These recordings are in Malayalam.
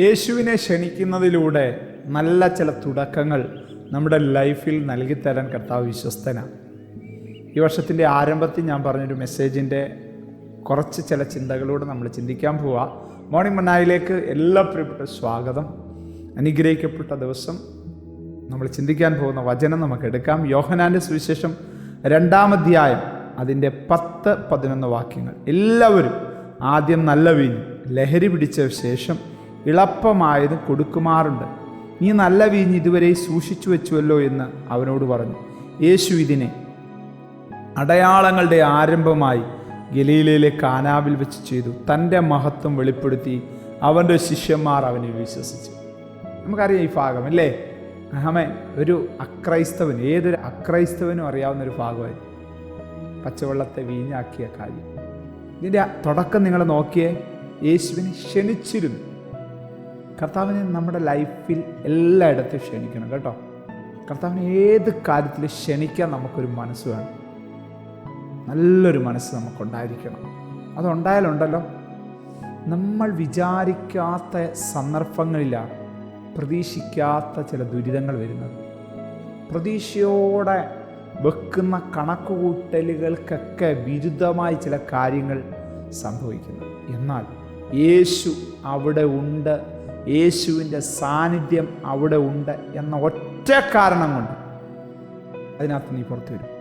യേശുവിനെ ക്ഷണിക്കുന്നതിലൂടെ നല്ല ചില തുടക്കങ്ങൾ നമ്മുടെ ലൈഫിൽ നൽകിത്തരാൻ കർത്താവ് വിശ്വസ്തനാണ് ഈ വർഷത്തിന്റെ ആരംഭത്തിൽ ഞാൻ പറഞ്ഞൊരു മെസ്സേജിന്റെ കുറച്ച് ചില ചിന്തകളോട് നമ്മൾ ചിന്തിക്കാൻ പോവുക മോർണിംഗ് മണ്ണായിലേക്ക് എല്ലാ പ്രിയപ്പെട്ട സ്വാഗതം. അനുഗ്രഹിക്കപ്പെട്ട ദിവസം നമ്മൾ ചിന്തിക്കാൻ പോകുന്ന വചനം നമുക്ക് എടുക്കാം. യോഹനാന്റെ സുവിശേഷം രണ്ടാമധ്യായം അതിന്റെ പത്ത് പതിനൊന്ന് വാക്യങ്ങൾ. എല്ലാവരും ആദ്യം നല്ല വീഞ്ഞ് ലഹരി പിടിച്ച ശേഷം ഇളപ്പമായത് കൊടുക്കുമാറുണ്ട്. നീ നല്ല വീഞ്ഞ് ഇതുവരെ സൂക്ഷിച്ചു വെച്ചുവല്ലോ എന്ന് അവനോട് പറഞ്ഞു. യേശു ഇതിനെ അടയാളങ്ങളുടെ ആരംഭമായി ഗലീലയിലെ കാനാവിൽ വെച്ച് ചെയ്തു. തന്റെ മഹത്വം വെളിപ്പെടുത്തി അവന്റെ ശിഷ്യന്മാർ അവനെ വിശ്വസിച്ചു. നമുക്കറിയാം ഈ ഭാഗം അല്ലേ? അഹമൻ ഒരു അക്രൈസ്തവൻ ഏതൊരു അക്രൈസ്തവനും അറിയാവുന്ന ഒരു ഭാഗമായി. പച്ചവെള്ളത്തെ വീഞ്ഞാക്കിയ കാര്യം. ഇതിന്റെ തുടക്കം നിങ്ങൾ നോക്കിയേ. യേശുവിനെ ക്ഷണിച്ചിരുന്നു. കർത്താവിനെ നമ്മുടെ ലൈഫിൽ എല്ലായിടത്തും ക്ഷണിക്കണം കേട്ടോ. കർത്താവിനെ ഏത് കാര്യത്തിൽ ക്ഷണിക്കാൻ നമുക്കൊരു മനസ്സ് വേണം? നല്ലൊരു മനസ്സ് നമുക്കുണ്ടായിരിക്കണം. അതുണ്ടായാലുണ്ടല്ലോ. നമ്മൾ വിചാരിക്കാത്ത സന്ദർഭങ്ങളിലാണ് പ്രതീക്ഷിക്കാത്ത ചില ദുരിതങ്ങൾ വരുന്നത്. പ്രതീക്ഷയോടെ വെക്കുന്ന കണക്കുകൂട്ടലുകൾക്കൊക്കെ വിരുദ്ധമായി ചില കാര്യങ്ങൾ സംഭവിക്കുന്നു. എന്നാൽ യേശു അവിടെ ഉണ്ട് യേശുവിന്റെ സാന്നിധ്യം അവിടെ ഉണ്ട് എന്ന ഒറ്റ കാരണം കൊണ്ട് അതിനകത്ത് നീ പുറത്തു വരും.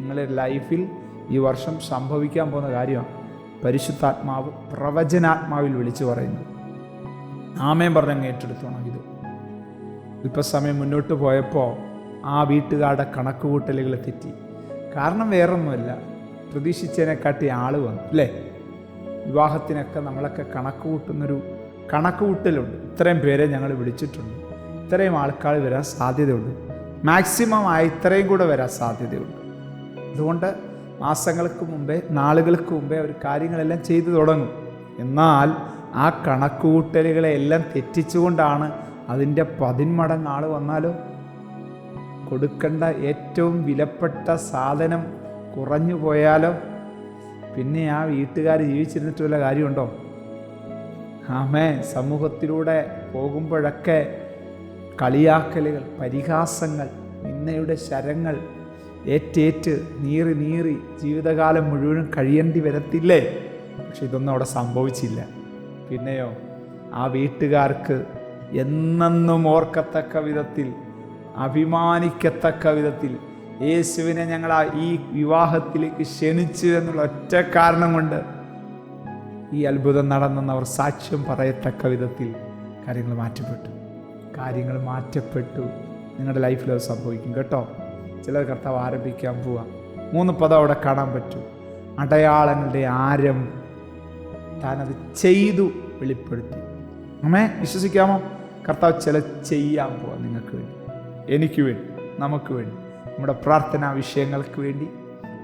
നിങ്ങളുടെ ലൈഫിൽ ഈ വർഷം സംഭവിക്കാൻ പോകുന്ന കാര്യമാണ്. പരിശുദ്ധാത്മാവ് പ്രവചനാത്മാവിൽ വിളിച്ചു പറയുന്നു. ആമയും പറഞ്ഞങ്ങ് ഏറ്റെടുത്തോണം ഇത്. അല്പസമയം മുന്നോട്ട് പോയപ്പോൾ ആ വീട്ടുകാരുടെ കണക്കുകൂട്ടലുകൾ തെറ്റി. കാരണം വേറൊന്നുമല്ല. പ്രതീക്ഷിച്ചതിനെക്കാട്ടി ആൾ വന്നു അല്ലേ? വിവാഹത്തിനൊക്കെ നമ്മളൊക്കെ കണക്ക് കൂട്ടുന്നൊരു കണക്ക് കൂട്ടലുണ്ട് ഇത്രയും പേരെ ഞങ്ങൾ വിളിച്ചിട്ടുണ്ട്. ഇത്രയും ആൾക്കാർ വരാൻ സാധ്യതയുണ്ട്. മാക്സിമം ആയി ഇത്രയും കൂടെ വരാൻ സാധ്യതയുണ്ട്. അതുകൊണ്ട് മാസങ്ങൾക്ക് മുമ്പേ നാളുകൾക്ക് മുമ്പേ അവർ കാര്യങ്ങളെല്ലാം ചെയ്തു തുടങ്ങും. എന്നാൽ ആ കണക്കുകൂട്ടലുകളെ എല്ലാം തെറ്റിച്ചുകൊണ്ടാണ് അതിന്റെ പതിന്മടങ്ങ് ആൾ വന്നാലോ? കൊടുക്കേണ്ട ഏറ്റവും വിലപ്പെട്ട സാധനം കുറഞ്ഞു പോയാലോ? പിന്നെ ആ വീട്ടുകാർ ജീവിച്ചിരുന്നിട്ട് വല്ല കാര്യമുണ്ടോ? ആമേ സമൂഹത്തിലൂടെ പോകുമ്പോഴൊക്കെ കളിയാക്കലുകൾ പരിഹാസങ്ങൾ നിന്നയുടെ ശരങ്ങൾ ഏറ്റേറ്റ് നീറി നീറി ജീവിതകാലം മുഴുവനും കഴിയേണ്ടി വരത്തില്ലേ? പക്ഷെ ഇതൊന്നും അവിടെ സംഭവിച്ചില്ല. പിന്നെയോ ആ വീട്ടുകാർക്ക് എന്നെന്നും ഓർക്കത്തക്ക വിധത്തിൽ അഭിമാനിക്കത്തക്ക വിധത്തിൽ യേശുവിനെ ഞങ്ങൾ ഈ വിവാഹത്തിലേക്ക് ക്ഷണിച്ചു എന്നുള്ള ഒറ്റ കാരണം കൊണ്ട് ഈ അത്ഭുതം നടന്നെന്ന് അവർ സാക്ഷ്യം പറയത്തക്ക വിധത്തിൽ കാര്യങ്ങൾ മാറ്റപ്പെട്ടു. കാര്യങ്ങൾ മാറ്റപ്പെട്ടു. നിങ്ങളുടെ ലൈഫിൽ അത് സംഭവിക്കും കേട്ടോ. ചിലർ കർത്താവ് ആരംഭിക്കാൻ പോവാം. മൂന്ന് പദം അവിടെ കാണാൻ പറ്റും. അടയാളങ്ങളുടെ ആരം താനത് ചെയ്തു വെളിപ്പെടുത്തി. അമ്മേ വിശ്വസിക്കാമോ? കർത്താവ് ചില ചെയ്യാൻ പോവാം നിങ്ങൾക്ക് വേണ്ടി. എനിക്ക് വേണ്ടി. നമുക്ക് വേണ്ടി. നമ്മുടെ പ്രാർത്ഥനാ വിഷയങ്ങൾക്ക് വേണ്ടി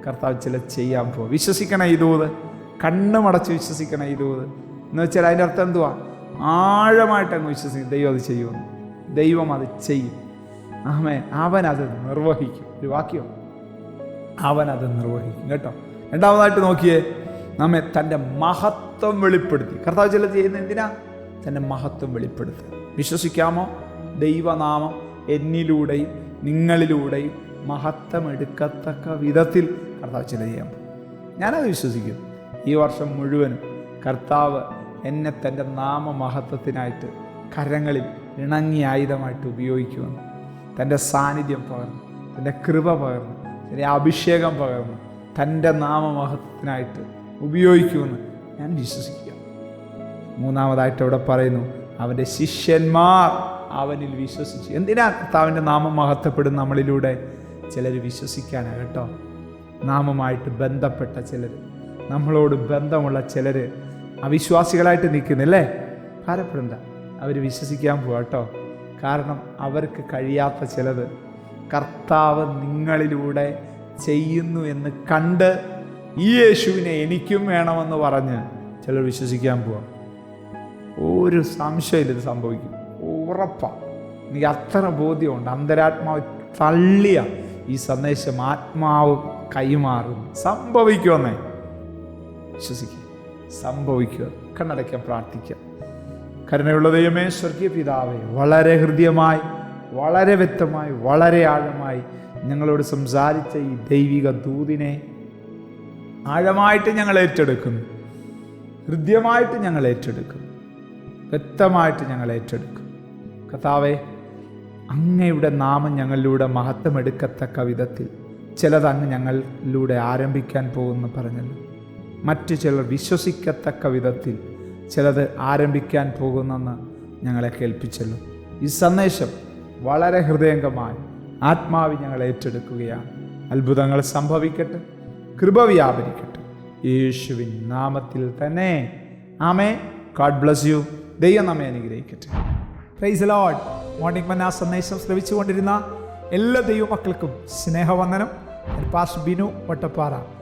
കർത്താവ് ചില ചെയ്യാൻ പോവാം. വിശ്വസിക്കണേ ദൂത്. കണ്ണുമടച്ച് വിശ്വസിക്കണം ദൂത്. എന്ന് വെച്ചാൽ അതിന്റെ അർത്ഥം എന്തുവാ? ആഴമായിട്ട് അങ്ങ് വിശ്വസിക്കും. ദൈവം അത് ചെയ്യുമെന്ന്. ദൈവം അത് ചെയ്യും. ആമേ അവൻ അത് നിർവഹിക്കും. ഒരു വാക്യം. അവൻ അത് നിർവഹിക്കും. കേട്ടോ? രണ്ടാമതായിട്ട് നോക്കിയേ. നമ്മെ തന്റെ മഹത്വം വെളിപ്പെടുത്തി. കർത്താവ് ചില ചെയ്യുന്ന എന്തിനാ? തന്റെ മഹത്വം വെളിപ്പെടുത്തുക. വിശ്വസിക്കാമോ? ദൈവനാമം എന്നിലൂടെയും നിങ്ങളിലൂടെയും മഹത്വം എടുക്കത്തക്ക വിധത്തിൽ കർത്താവ് ചില ചെയ്യാൻ ഞാനത് വിശ്വസിക്കും ഈ വർഷം മുഴുവനും കർത്താവ് എന്നെ തന്റെ നാമമഹത്വത്തിനായിട്ട് കരങ്ങളിൽ ഇണങ്ങി ആയുധമായിട്ട് ഉപയോഗിക്കുമെന്ന് തന്റെ സാന്നിധ്യം പകർന്നു തന്റെ കൃപ പകർന്നു തന്റെ അഭിഷേകം പകർന്നു തന്റെ നാമമഹത്വത്തിനായിട്ട് ഉപയോഗിക്കുമെന്ന് ഞാൻ വിശ്വസിക്കുക. മൂന്നാമതായിട്ട് അവിടെ പറയുന്നു അവന്റെ ശിഷ്യന്മാർ അവനിൽ വിശ്വസിച്ച്. എന്തിനാ കർത്താവിന്റെ നാമം മഹത്വപ്പെടും നമ്മളിലൂടെ ചിലർ വിശ്വസിക്കാനാണ് കേട്ടോ? നാമമായിട്ട് ബന്ധപ്പെട്ട ചിലർ. നമ്മളോട് ബന്ധമുള്ള ചിലർ അവിശ്വാസികളായിട്ട് നിൽക്കുന്നില്ലേ? ഭാരപ്പെടണ്ട. അവർ വിശ്വസിക്കാൻ പോകട്ടോ കാരണം അവർക്ക് കഴിയാത്ത ചിലത് കർത്താവ് നിങ്ങളിലൂടെ ചെയ്യുന്നു എന്ന് കണ്ട് ഈ യേശുവിനെ എനിക്കും വേണമെന്ന് പറഞ്ഞ് ചിലർ വിശ്വസിക്കാൻ പോവാം. ഒരു സംശയമില്ല ഇത് സംഭവിക്കും. ഉറപ്പാണ് എനിക്ക് അത്ര ബോധ്യമുണ്ട്. അന്തരാത്മാവ് തള്ളിയ ഈ സന്ദേശം ആത്മാവ് കൈമാറും. സംഭവിക്കുമെന്നേ. വിശ്വസിക്കുക സംഭവിക്കുക കണ്ണടയ്ക്കാൻ പ്രാർത്ഥിക്കുക. കരുണയുള്ള ദൈവമേ സ്വർഗീയ പിതാവേ വളരെ ഹൃദ്യമായി വളരെ വ്യക്തമായി വളരെ ആഴമായി ഞങ്ങളോട് സംസാരിച്ച ഈ ദൈവിക ദൂതിനെ ആഴമായിട്ട് ഞങ്ങൾ ഏറ്റെടുക്കുന്നു. ഹൃദ്യമായിട്ട് ഞങ്ങൾ ഏറ്റെടുക്കുന്നു. വ്യക്തമായിട്ട് ഞങ്ങൾ ഏറ്റെടുക്കും കഥാവേ അങ്ങയുടെ നാമം ഞങ്ങളിലൂടെ മഹത്വമെടുക്കത്തക്ക വിധത്തിൽ ചിലതങ്ങ് ഞങ്ങളിലൂടെ ആരംഭിക്കാൻ പോകുന്നു പറഞ്ഞല്ലോ. മറ്റു ചിലർ വിശ്വസിക്കത്തക്ക വിധത്തിൽ ചിലത് ആരംഭിക്കാൻ പോകുന്നെന്ന് ഞങ്ങളെ കേൾപ്പിച്ചല്ലോ. ഈ സന്ദേശം വളരെ ഹൃദയംഗമായി ആത്മാവി ഞങ്ങൾ ഏറ്റെടുക്കുകയാണ്. അത്ഭുതങ്ങൾ സംഭവിക്കട്ടെ കൃപ വ്യാപരിക്കട്ടെ. യേശുവിൻ നാമത്തിൽ തന്നെ. ആമേ ഗാഡ് ബ്ലസ് യു ദൈവം നമ്മെ അനുഗ്രഹിക്കട്ടെ. പ്രൈസ് ലോഡ് മോർണിംഗ് മന്ന സന്ദേശം ശ്രവിച്ചുകൊണ്ടിരുന്ന എല്ലാ ദൈവമക്കൾക്കും സ്നേഹവന്ദനം. പാസ് ബിനു വട്ടപ്പാറ.